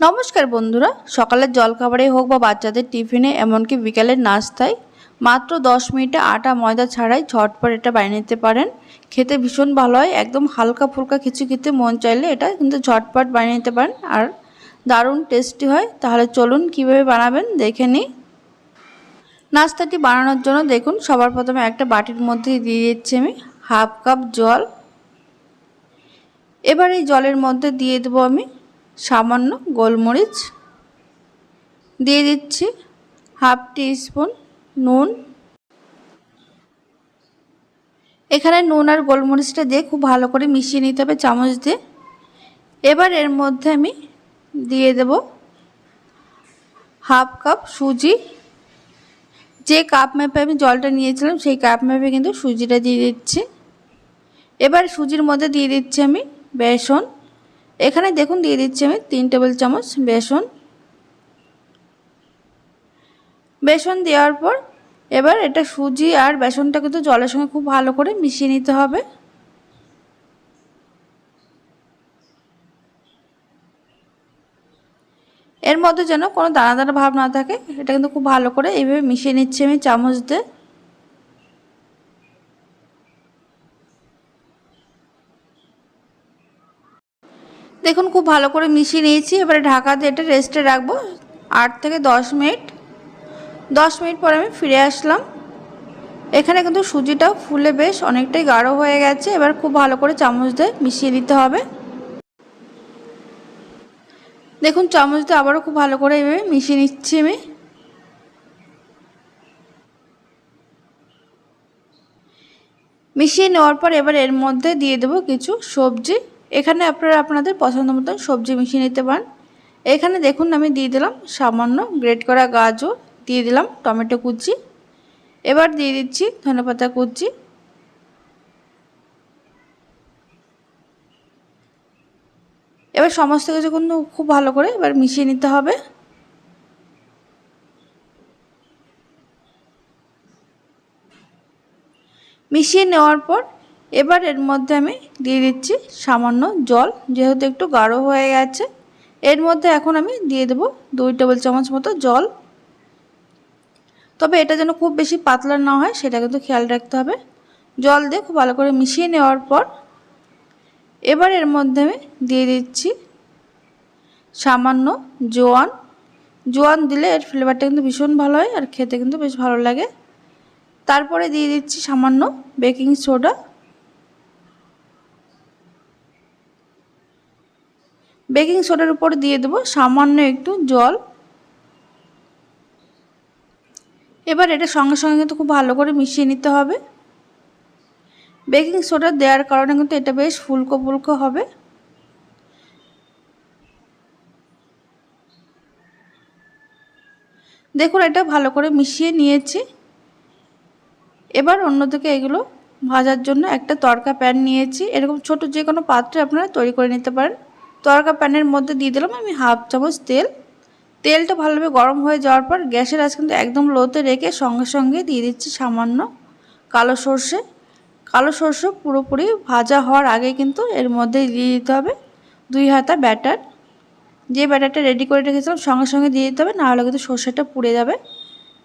নমস্কার বন্ধুরা, সকালের জলখাবারে হোক বা বাচ্চাদের টিফিনে, এমনকি বিকালের নাস্তায়, মাত্র দশ মিনিটে আটা ময়দা ছাড়াই ঝটপট এটা বানিয়ে নিতে পারেন। খেতে ভীষণ ভালো হয়, একদম হালকা ফুলকা কিছু খেতে মন চাইলে এটা কিন্তু ঝটপট বানিয়ে নিতে পারেন। আর দারুণ টেস্টি হয়, তাহলে চলুন কীভাবে বানাবেন দেখে নিই। নাস্তাটি বানানোর জন্য দেখুন, সবার প্রথমে একটা বাটির মধ্যে দিয়ে দিচ্ছি আমি হাফ কাপ জল। এবার এই জলের মধ্যে দিয়ে দেবো আমি সামান্য গোলমরিচ। দিয়ে দিচ্ছি হাফ স্পুন নুন। এখানে নুন আর গোলমরিচটা দিয়ে খুব ভালো করে মিশিয়ে নিতে হবে চামচ দিয়ে। এবার এর মধ্যে আমি দিয়ে দেব হাফ কাপ সুজি। যে কাপ মেপে আমি জলটা নিয়েছিলাম, সেই কাপ মেপে কিন্তু সুজিটা দিয়ে দিচ্ছি। এবার সুজির মধ্যে দিয়ে দিচ্ছি আমি বেসন। এখানে দেখুন দিয়ে দিচ্ছি আমি তিন টেবিল চামচ বেসন। বেসন দেওয়ার পর এবার এটা সুজি আর বেসনটা কিন্তু জলের সঙ্গে খুব ভালো করে মিশিয়ে নিতে হবে। এর মধ্যে যেন কোনো দানা দানা ভাব না থাকে, এটা কিন্তু খুব ভালো করে এইভাবে মিশিয়ে নিচ্ছি আমি চামচ দিয়ে। দেখুন, খুব ভালো করে মিশিয়ে নিয়েছি। এবারে ঢাকা দিয়ে এটা রেস্টে রাখব। আট থেকে দশ মিনিট। দশ মিনিট পরে আমি ফিরে আসলাম। এখানে কিন্তু সুজিটাও ফুলে বেশ অনেকটাই গাঢ় হয়ে গেছে। এবার খুব ভালো করে চামচ দিয়ে মিশিয়ে নিতে হবে। দেখুন, চামচ দিয়ে আবারও খুব ভালো করে এভাবে মিশিয়ে নিচ্ছি আমি। মিশিয়ে নেওয়ার পর এবার এর মধ্যে দিয়ে দেবো কিছু সবজি। এখানে আপনারা আপনাদের পছন্দ মতন সবজি মিশিয়ে নিতে পারেন। এখানে দেখুন, আমি দিয়ে দিলাম সামান্য গ্রেট করা গাজর, দিয়ে দিলাম টমেটো কুচি। এবার দিয়ে দিচ্ছি ধনেপাতা কুচি। এবার সমস্ত কিছু কিন্তু খুব ভালো করে এবার মিশিয়ে নিতে হবে। মিশিয়ে নেওয়ার পর এবার এর মধ্যে আমি দিয়ে দিচ্ছি সামান্য জল, যেহেতু একটু গাঢ় হয়ে গেছে। এর মধ্যে এখন আমি দিয়ে দেবো দুই টেবিল চামচ মতো জল। তবে এটা যেন খুব বেশি পাতলা না হয়, সেটা কিন্তু খেয়াল রাখতে হবে। জল দিয়ে খুব ভালো করে মিশিয়ে নেওয়ার পর এবার এর মধ্যে আমি দিয়ে দিচ্ছি সামান্য জোয়ান। জোয়ান দিলে এর ফ্লেভারটা কিন্তু ভীষণ ভালো হয় আর খেতে কিন্তু বেশ ভালো লাগে। তারপরে দিয়ে দিচ্ছি সামান্য বেকিং সোডা বেকিং সোডার উপর দিয়ে দেবো সামান্য একটু জল। এবার এটা সঙ্গে সঙ্গে কিন্তু খুব ভালো করে মিশিয়ে নিতে হবে। বেকিং সোডা দেওয়ার কারণে কিন্তু এটা বেশ ফুলকো ফুলকো হবে। দেখুন, এটা ভালো করে মিশিয়ে নিয়েছি। এবার অন্যদিকে এগুলো ভাজার জন্য একটা তরকা প্যান নিয়েছি। এরকম ছোট যে কোনো পাত্রে আপনারা তৈরি করে নিতে পারেন। তরকা প্যানের মধ্যে দিয়ে দিলাম আমি হাফ চামচ তেল। তেলটা ভালোভাবে গরম হয়ে যাওয়ার পর গ্যাসের আজ কিন্তু একদম লোতে রেখে সঙ্গে সঙ্গে দিয়ে দিচ্ছি সামান্য কালো সর্ষে। কালো সর্ষে পুরোপুরি ভাজা হওয়ার আগে কিন্তু এর মধ্যে দিয়ে দিতে হবে দুই হাতা ব্যাটার। যে ব্যাটারটা রেডি করে রেখেছিলাম সঙ্গে সঙ্গে দিয়ে দিতে হবে, নাহলে কিন্তু সর্ষেটা পুড়ে যাবে।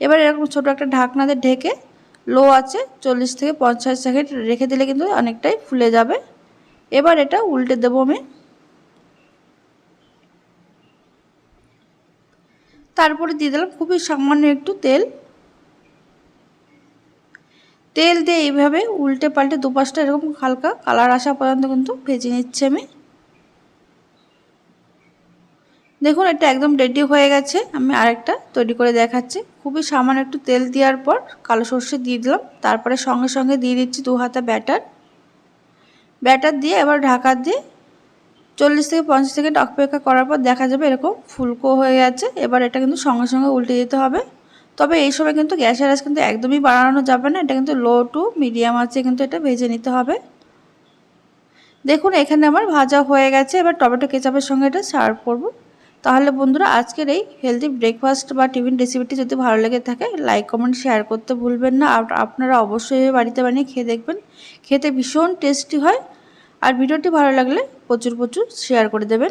এবার এরকম ছোটো একটা ঢাকনাতে ঢেকে লো আছে চল্লিশ থেকে পঞ্চাশ সেকেন্ড রেখে দিলে কিন্তু অনেকটাই ফুলে যাবে। এবার এটা উল্টে দেবো আমি। তারপরে দিয়ে দিলাম খুবই সামান্য একটু তেল। তেল দিয়ে এইভাবে উল্টে পাল্টে দুপাশটা এরকম হালকা কালার আসা পর্যন্ত কিন্তু ভেজে নিচ্ছে আমি। দেখুন, এটা একদম রেডি হয়ে গেছে। আমি আরেকটা তৈরি করে দেখাচ্ছি। খুবই সামান্য একটু তেল দেওয়ার পর কালো সর্ষে দিয়ে দিলাম। তারপরে সঙ্গে সঙ্গে দিয়ে দিচ্ছি দু হাতা ব্যাটার। ব্যাটার দিয়ে এবার ঢাকা দিয়ে চল্লিশ থেকে পঞ্চাশ সেকেন্ড অপেক্ষা করার পর দেখা যাবে এরকম ফুলকো হয়ে গেছে। এবার এটা কিন্তু সঙ্গে সঙ্গে উল্টে দিতে হবে। তবে এই সময় কিন্তু গ্যাসের আঁচ কিন্তু একদমই বাড়ানো যাবে না। এটা কিন্তু লো টু মিডিয়াম আছে কিন্তু এটা ভেজে নিতে হবে। দেখুন, এখানে আমার ভাজা হয়ে গেছে। এবার টমেটো কেচাপের সঙ্গে এটা সার্ভ করব। তাহলে বন্ধুরা, আজকের এই হেলদি ব্রেকফাস্ট বা টিফিন রেসিপিটি যদি ভালো লেগে থাকে লাইক কমেন্ট শেয়ার করতে ভুলবেন না। আর আপনারা অবশ্যই বাড়িতে বানিয়ে খেয়ে দেখবেন। খেতে ভীষণ টেস্টি হয়। আর ভিডিওটি ভালো লাগলে প্রচুর প্রচুর শেয়ার করে দেবেন।